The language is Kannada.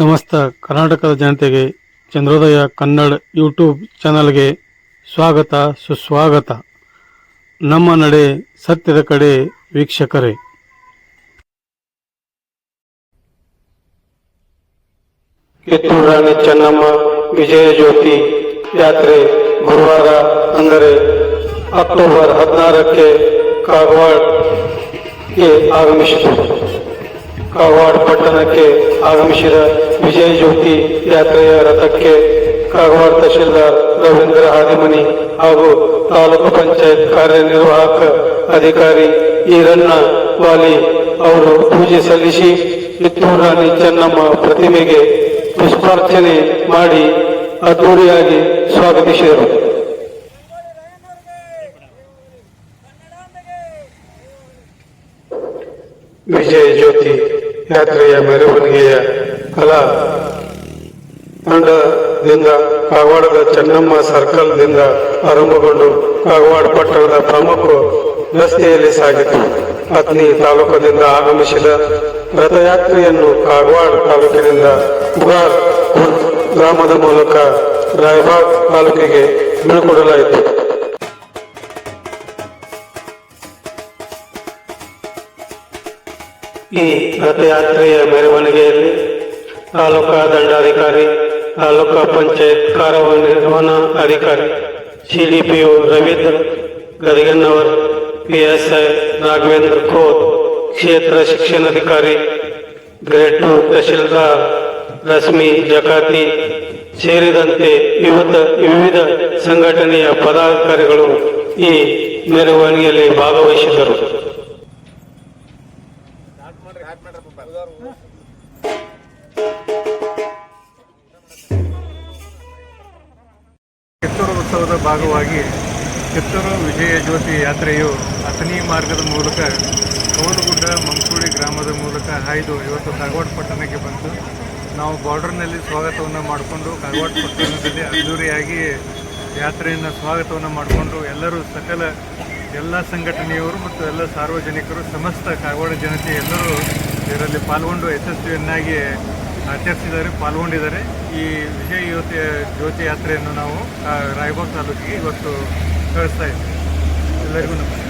ಸಮಸ್ತ ಕರ್ನಾಟಕದ ಜನತೆಗೆ ಚಂದ್ರೋದಯ ಕನ್ನಡ ಯೂಟ್ಯೂಬ್ ಚಾನಲ್ಗೆ ಸ್ವಾಗತ, ಸುಸ್ವಾಗತ. ನಮ್ಮ ನಡೆ ಸತ್ಯದ ಕಡೆ ವೀಕ್ಷಕರೇ. ಕಿತ್ತೂರು ರಾಣಿ ಚೆನ್ನಮ್ಮ ವಿಜಯ ಜ್ಯೋತಿ ಯಾತ್ರೆ ಗುರುವಾರ ಅಂದರೆ ಅಕ್ಟೋಬರ್ ಹದಿನಾರಕ್ಕೆ ಕಾಗವಾಡ್ಗೆ ಆಗಮಿಸಿತು. ಕಾಗವಾಡ್ ಪಟ್ಟಣಕ್ಕೆ ಆಗಮಿಸಿದ ವಿಜಯ ಜ್ಯೋತಿ ಯಾತ್ರೆಯ ರಥಕ್ಕೆ ಕಾಗವಾಡ ತಹಶೀಲ್ದಾರ್ ರವೀಂದ್ರ ಹಾದಿಮನಿ ಹಾಗೂ ತಾಲೂಕು ಪಂಚಾಯತ್ ಕಾರ್ಯನಿರ್ವಾಹಕ ಅಧಿಕಾರಿ ಈರಣ್ಣ ವಾಲಿ ಅವರು ಪೂಜೆ ಸಲ್ಲಿಸಿ ಕಿತ್ತೂರು ರಾಣಿ ಚೆನ್ನಮ್ಮ ಪ್ರತಿಮೆಗೆ ಪುಷ್ಪಾರ್ಚನೆ ಮಾಡಿ ಅದ್ದೂರಿಯಾಗಿ ಸ್ವಾಗತಿಸಿದರು. ವಿಜಯ ಜ್ಯೋತಿ ಯಾತ್ರೆಯ ಮೆರವಣಿಗೆಯ ಕಲಾ. ತಂಡದಿಂದ ಕಾಗವಾಡದ ಚೆನ್ನಮ್ಮ ಸರ್ಕಲ್ದಿಂದ ಆರಂಭಗೊಂಡು ಕಾಗವಾಡ ಪಟ್ಟಣದ ಪ್ರಮುಖ ರಸ್ತೆಯಲ್ಲಿ ಸಾಗಿತು. ಪತ್ನಿ ತಾಲೂಕದಿಂದ ಆಗಮಿಸಿದ ರಥಯಾತ್ರೆಯನ್ನು ಕಾಗವಾಡ ತಾಲೂಕಿನಿಂದ ಉಗಾರ್ ಗ್ರಾಮದ ಮೂಲಕ ರಾಯಬಾಗ್ ತಾಲೂಕಿಗೆ ಬೀಳ್ಕೊಡಲಾಯಿತು ಈ ರಥಯಾತ್ರೆಯ ಮೆರವಣಿಗೆಯಲ್ಲಿ ತಾಲೂಕಾ ದಂಡಾಧಿಕಾರಿ ತಾಲೂಕಾ ಪಂಚಾಯತ್ ಕಾರ್ಯನಿರ್ವಹಣಾ ಅಧಿಕಾರಿ ಸಿಡಿಪಿಒ ರವೀಂದ್ರ ಗದಗನ್ನವರ್ ಪಿಎಸ್ಐ ರಾಘವೇಂದ್ರ ಖೋತ್ ಕ್ಷೇತ್ರ ಶಿಕ್ಷಣಾಧಿಕಾರಿ ಗ್ರೇಡ್ ಟು ತಹಶೀಲ್ದಾರ್ ರಶ್ಮಿ ಜಕಾತಿ ಸೇರಿದಂತೆ ವಿವಿಧ ವಿವಿಧ ಸಂಘಟನೆಯ ಪದಾಧಿಕಾರಿಗಳು ಈ ಮೆರವಣಿಗೆಯಲ್ಲಿ ಭಾಗವಹಿಸಿದ್ದರು. ಕಿತ್ತೂರು ಉತ್ಸವದ ಭಾಗವಾಗಿ ಕಿತ್ತೂರು ವಿಜಯ ಜ್ಯೋತಿ ಯಾತ್ರೆಯು ಅಥಣಿ ಮಾರ್ಗದ ಮೂಲಕ ಕವಲಗುಡ್ಡ ಮಂಕುಳಿ ಗ್ರಾಮದ ಮೂಲಕ ಹಾಯ್ದು ಇವತ್ತು ಕಾಗವಾಡ ಪಟ್ಟಣಕ್ಕೆ ಬಂತು. ನಾವು ಬಾರ್ಡರ್ನಲ್ಲಿ ಸ್ವಾಗತವನ್ನು ಮಾಡಿಕೊಂಡು ಕಾಗವಾಡ ಪಟ್ಟಣದಲ್ಲಿ ಅದ್ದೂರಿಯಾಗಿ ಯಾತ್ರೆಯನ್ನು ಸ್ವಾಗತವನ್ನು ಮಾಡಿಕೊಂಡು ಎಲ್ಲರೂ ಸಕಲ ಎಲ್ಲ ಸಂಘಟನೆಯವರು ಮತ್ತು ಎಲ್ಲ ಸಾರ್ವಜನಿಕರು ಸಮಸ್ತ ಕಾಗವಾಡ ಜನತೆ ಎಲ್ಲರೂ ಇದರಲ್ಲಿ ಪಾಲ್ಗೊಂಡು ಯಶಸ್ವಿಯನ್ನಾಗಿ ಆಚರಿಸಿದ್ದಾರೆ, ಪಾಲ್ಗೊಂಡಿದ್ದಾರೆ. ಈ ವಿಜಯ ಜ್ಯೋತಿ ಜ್ಯೋತಿ ಯಾತ್ರೆಯನ್ನು ನಾವು ರಾಯಬಾಗ್ ತಾಲೂಕಿಗೆ ಇವತ್ತು ಕಳಿಸ್ತಾ ಇದ್ದೀವಿ ಎಲ್ಲರಿಗೂ ನಮಸ್ಕಾರ.